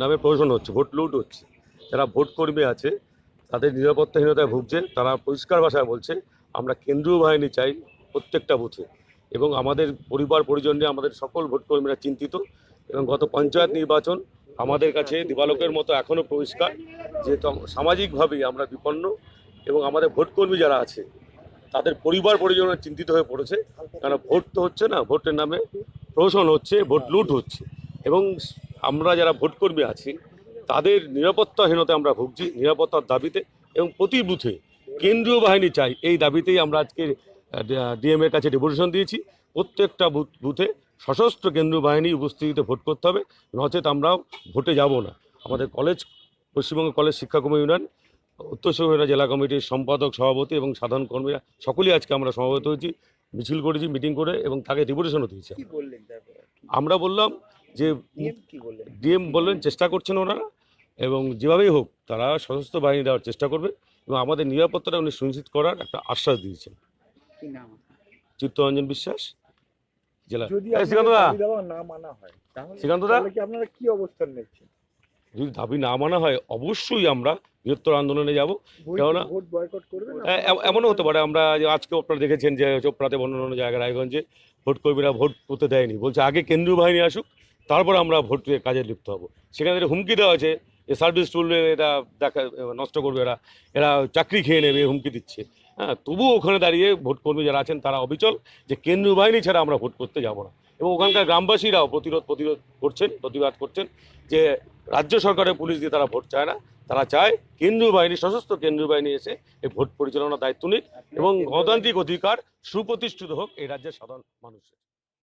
নামে প্রয়োজন হচ্ছে, ভোট লুট হচ্ছে। যারা ভোট কর্মী আছে, তাদের নিরাপত্তাহীনতায় ভুগছে তারা পরিষ্কার ভাষায় বলছে, আমরা কেন্দ্রীয় বাহিনী চাই প্রত্যেকটা বুথে। এবং আমাদের পরিবার পরিজন নিয়ে আমাদের সকল ভোট কর্মীরা চিন্তিত এবং গত পঞ্চায়েত নির্বাচন আমাদের কাছে দিবালোকের মতো এখনও পরিষ্কার, যে সামাজিকভাবেই আমরা বিপন্ন এবং আমাদের ভোটকর্মী যারা আছে, তাদের পরিবার পরিজন চিন্তিত হয়ে পড়েছে। কারণ ভোট তো হচ্ছে না, ভোটের নামে প্রহসন হচ্ছে, ভোট লুট হচ্ছে। এবং আমরা যারা ভোটকর্মী আছি, তাদের নিরাপত্তাহীনতায় আমরা ভুগছি, নিরাপত্তার দাবিতে এবং প্রতি বুথে কেন্দ্রীয় বাহিনী চাই। এই দাবিতেই আমরা আজকে ডিএম এর কাছে ডেপুটেশন দিয়েছি। প্রত্যেকটা বুথে সশস্ত্র কেন্দ্রীয় বাহিনী উপস্থিতিতে ভোট করতে হবে নচেত আমরাও ভোটে যাব না। আমাদের কলেজ পশ্চিমবঙ্গ কলেজ শিক্ষা কর্মী ইউনিয়ন উত্তর চব্বিশ জেলা কমিটির সম্পাদক সভাপতি এবং সাধারণ কর্মীরা সকলেই আজকে আমরা সমাবেত হয়েছি মিছিল করেছি মিটিং করে এবং তাকে ডেপুটেশনও দিয়েছি। বললেন আমরা বললাম যে ডিএম বললেন? চেষ্টা করছেন ওনারা এবং যেভাবেই হোক তারা সশস্ত্র বাহিনী দেওয়ার চেষ্টা করবে এবং আমাদের নিরাপত্তাটা উনি সুনিশ্চিত করার একটা আশ্বাস দিয়েছেন। চিত্তরঞ্জন বিশ্বাস। জেলা। যদি শ্রীকান্তদা দাবি না মানা হয় শ্রীকান্তদা কি আপনারা কি অবস্থান নিচ্ছেন? যদি দাবি না মানা হয় অবশ্যই আমরা বৃহত্তর আন্দোলনে যাব। কেননা- এমনও হতে পারে আমরা যে আজকেও আপনারা দেখেছেন যে চোপড়াতে অন্য অন্য জায়গায় রায়গঞ্জে ভোট কর্মীরা ভোট করতে দেয়নি। বলছে আগে কেন্দ্রীয় বাহিনী আসুক তারপর আমরা ভোট কাজে লিপ্ত হব। সেখানে হুমকি দেওয়া হয়েছে যে সার্ভিস টুলবে এটা দেখা নষ্ট করবে এরা। এরা চাকরি খেয়ে নেবে হুমকি দিচ্ছে। হ্যাঁ তবুও ওখানে দাঁড়িয়ে ভোট কর্মী যারা আছেন তারা অবিচল যে কেন্দ্রীয় বাহিনী ছাড়া আমরা ভোট করতে যাব না। এবং ওখানকার গ্রামবাসীরাও প্রতিরোধ প্রতিরোধ করছেন প্রতিবাদ করছেন যে রাজ্য সরকারের পুলিশ দিয়ে তারা ভোট চায় না। তারা চায় কেন্দ্রীয় বাহিনী সশস্ত্র কেন্দ্রীয় বাহিনী এসে এই ভোট পরিচালনার দায়িত্ব নিক এবং গণতান্ত্রিক অধিকার সুপ্রতিষ্ঠিত হোক এই রাজ্যের সাধারণ মানুষের।